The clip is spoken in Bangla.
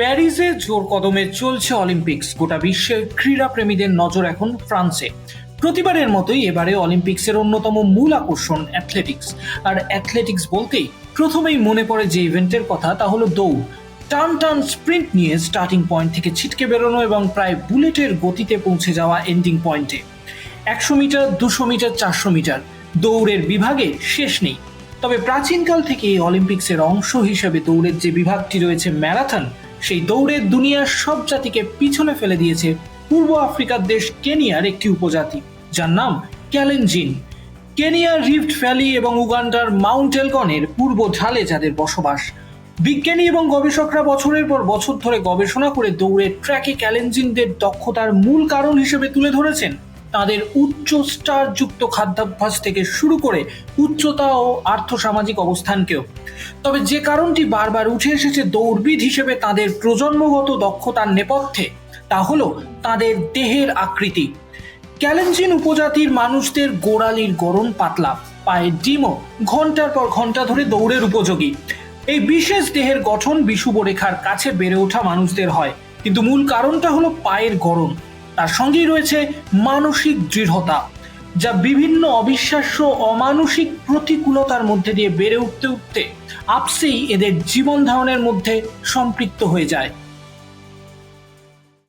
প্যারিসে জোর কদমে চলছে অলিম্পিক্স। গোটা বিশ্বের ক্রীড়া প্রেমীদের নজর এখন ফ্রান্সে। প্রতিবারের মতোই এবারে অলিম্পিক্সের অন্যতম মূল আকর্ষণ অ্যাথলেটিক্স। আর অ্যাথলেটিক্স বলতেই প্রথমেই মনে পড়ে যে ইভেন্টের কথা, তা হলো দৌড়। টান টান স্প্রিন্ট নিয়ে স্টার্টিং পয়েন্ট থেকে ছিটকে বেরোনো এবং প্রায় বুলেটের গতিতে পৌঁছে যাওয়া এন্ডিং পয়েন্টে। একশো মিটার, দুশো মিটার, চারশো মিটার, দৌড়ের বিভাগে শেষ নেই। তবে প্রাচীনকাল থেকে অলিম্পিক্সের অংশ হিসেবে দৌড়ের যে বিভাগটি রয়েছে ম্যারাথন সেই দৌড়ের দুনিয়ার সব জাতিকে পিছনে ফেলে দিয়েছে পূর্ব আফ্রিকার দেশ কেনিয়ার একটি উপজাতি, যার নাম ক্যালেনজিন। কেনিয়ার রিফট ভ্যালি এবং উগান্ডার মাউন্ট এলগনের পূর্ব ঢালে যাদের বসবাস। বিজ্ঞানী এবং গবেষকরা বছরের পর বছর ধরে গবেষণা করে দৌড়ের ট্র্যাকে ক্যালেঞ্জিনদের দক্ষতার মূল কারণ হিসেবে তুলে ধরেছেন। তাদের উচ্চ স্টারযুক্ত খাদ্যাভ্যাস থেকে শুরু করে উচ্চতা ও আর্থসামাজিক অবস্থানকেও। তবে যে কারণটি বারবার উঠে এসেছে দৌড়বিদ হিসেবে তাদের প্রজন্মগত দক্ষতার নেপথ্যে, তা হলো তাদের দেহের আকৃতি। ক্যালেঞ্জিন উপজাতির মানুষদের গোড়ালির গরম পাতলা, পায়ের ডিমও ঘণ্টার পর ঘণ্টা ধরে দৌড়ের উপযোগী। এই বিশেষ দেহের গঠন বিষুব রেখার কাছে বেড়ে ওঠা মানুষদের হয়। কিন্তু মূল কারণটা হলো পায়ের গরম তার সঙ্গেই রয়েছে মানসিক দৃঢ়তা, যা বিভিন্ন অবিশ্বাস্য অমানসিক প্রতিকূলতার মধ্যে দিয়ে বেড়ে উঠতে উঠতে আপসেই এদের জীবন ধারণের মধ্যে সম্পৃক্ত হয়ে যায়।